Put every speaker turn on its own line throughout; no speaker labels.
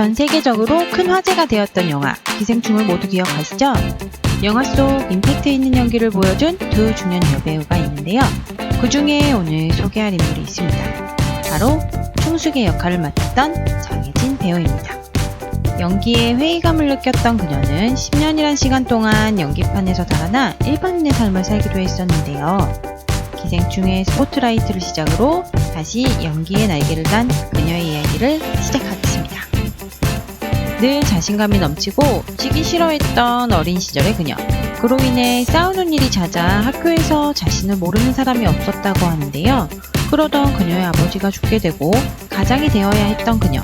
전 세계적으로 큰 화제가 되었던 영화 기생충을 모두 기억하시죠? 영화 속 임팩트 있는 연기를 보여준 두 중년 여배우가 있는데요. 그 중에 오늘 소개할 인물이 있습니다. 바로 충숙의 역할을 맡았던 장혜진 배우입니다. 연기에 회의감을 느꼈던 그녀는 10년이란 시간 동안 연기판에서 달아나 일반인의 삶을 살기도 했었는데요. 기생충의 스포트라이트를 시작으로 다시 연기의 날개를 단 그녀의 이야기를 시작하겠습니다. 늘 자신감이 넘치고 지기 싫어했던 어린 시절의 그녀. 그로 인해 싸우는 일이 잦아 학교에서 자신을 모르는 사람이 없었다고 하는데요. 그러던 그녀의 아버지가 죽게 되고 가장이 되어야 했던 그녀.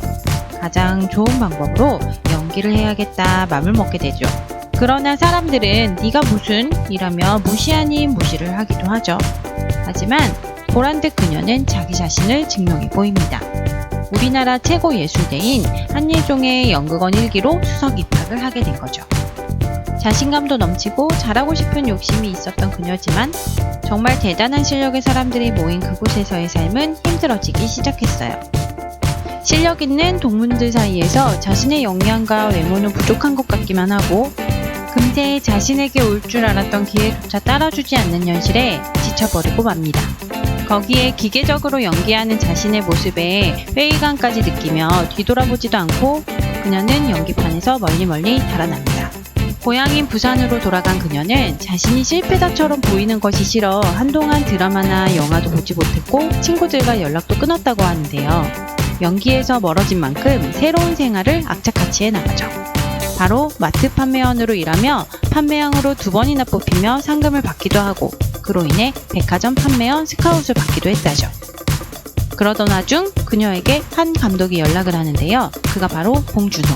가장 좋은 방법으로 연기를 해야겠다 맘을 먹게 되죠. 그러나 사람들은 네가 무슨 이라며 무시 아닌 무시를 하기도 하죠. 하지만 보란듯 그녀는 자기 자신을 증명해 보입니다. 우리나라 최고 예술대인 한예종의 연극원 일기로 수석 입학을 하게 된 거죠. 자신감도 넘치고 잘하고 싶은 욕심이 있었던 그녀지만 정말 대단한 실력의 사람들이 모인 그곳에서의 삶은 힘들어지기 시작했어요. 실력 있는 동문들 사이에서 자신의 역량과 외모는 부족한 것 같기만 하고 금세 자신에게 올 줄 알았던 기회조차 따라주지 않는 현실에 지쳐버리고 맙니다. 거기에 기계적으로 연기하는 자신의 모습에 회의감까지 느끼며 뒤돌아보지도 않고 그녀는 연기판에서 멀리 멀리 달아납니다. 고향인 부산으로 돌아간 그녀는 자신이 실패자처럼 보이는 것이 싫어 한동안 드라마나 영화도 보지 못했고 친구들과 연락도 끊었다고 하는데요. 연기에서 멀어진 만큼 새로운 생활을 악착같이 해 나가죠. 바로 마트 판매원으로 일하며 판매형으로 두 번이나 뽑히며 상금을 받기도 하고 그로 인해 백화점 판매원 스카웃을 받기도 했다죠. 그러던 와중 그녀에게 한 감독이 연락을 하는데요. 그가 바로 봉준호.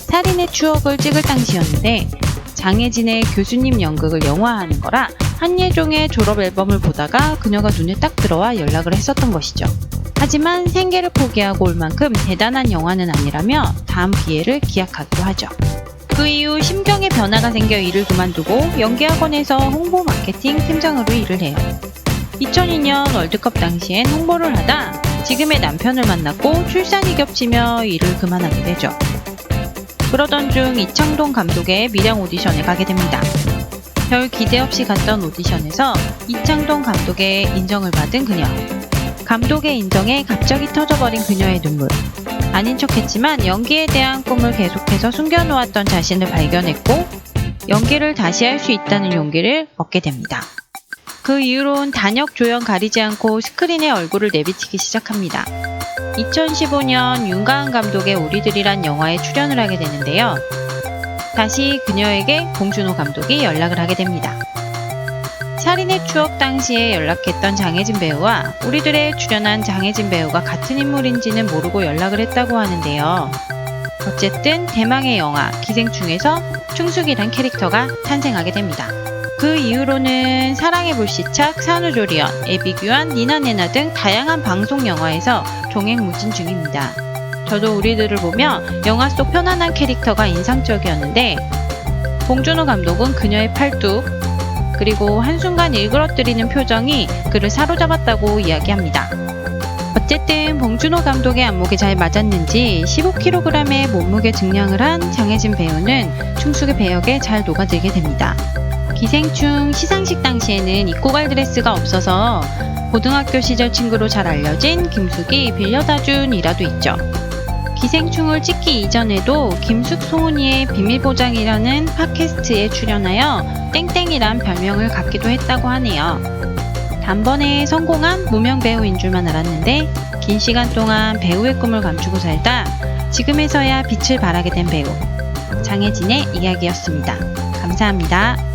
살인의 추억을 찍을 당시였는데 장혜진의 교수님 연극을 영화화하는 거라 한예종의 졸업 앨범을 보다가 그녀가 눈에 딱 들어와 연락을 했었던 것이죠. 하지만 생계를 포기하고 올 만큼 대단한 영화는 아니라며 다음 기회를 기약하기로 하죠. 그 이후 심경의 변화가 생겨 일을 그만두고 연기학원에서 홍보 마케팅 팀장으로 일을 해요. 2002년 월드컵 당시엔 홍보를 하다 지금의 남편을 만났고 출산이 겹치며 일을 그만하게 되죠. 그러던 중 이창동 감독의 밀양 오디션에 가게 됩니다. 별 기대 없이 갔던 오디션에서 이창동 감독의 인정을 받은 그녀. 감독의 인정에 갑자기 터져버린 그녀의 눈물. 아닌 척했지만 연기에 대한 꿈을 계속해서 숨겨놓았던 자신을 발견했고 연기를 다시 할 수 있다는 용기를 얻게 됩니다. 그 이후론 단역 조연 가리지 않고 스크린에 얼굴을 내비치기 시작합니다. 2015년 윤가은 감독의 우리들이란 영화에 출연을 하게 되는데요. 다시 그녀에게 봉준호 감독이 연락을 하게 됩니다. 살인의 추억 당시에 연락했던 장혜진 배우와 우리들에 출연한 장혜진 배우가 같은 인물인지는 모르고 연락을 했다고 하는데요. 어쨌든 대망의 영화 기생충에서 충숙이란 캐릭터가 탄생하게 됩니다. 그 이후로는 사랑의 불시착, 산후조리원, 애비규환, 니나네나 등 다양한 방송 영화에서 종횡무진 중입니다. 저도 우리들을 보며 영화 속 편안한 캐릭터가 인상적이었는데 봉준호 감독은 그녀의 팔뚝 그리고 한순간 일그러뜨리는 표정이 그를 사로잡았다고 이야기합니다. 어쨌든 봉준호 감독의 안목에 잘 맞았는지 15kg의 몸무게 증량을 한 장혜진 배우는 충숙의 배역에 잘 녹아들게 됩니다. 기생충 시상식 당시에는 입고 갈 드레스가 없어서 고등학교 시절 친구로 잘 알려진 김숙이 빌려다준 이라도 있죠. 기생충을 찍기 이전에도 김숙 송은이의 비밀보장이라는 팟캐스트에 출연하여 땡땡이란 별명을 갖기도 했다고 하네요. 단번에 성공한 무명 배우인 줄만 알았는데 긴 시간 동안 배우의 꿈을 감추고 살다 지금에서야 빛을 발하게 된 배우 장혜진의 이야기였습니다. 감사합니다.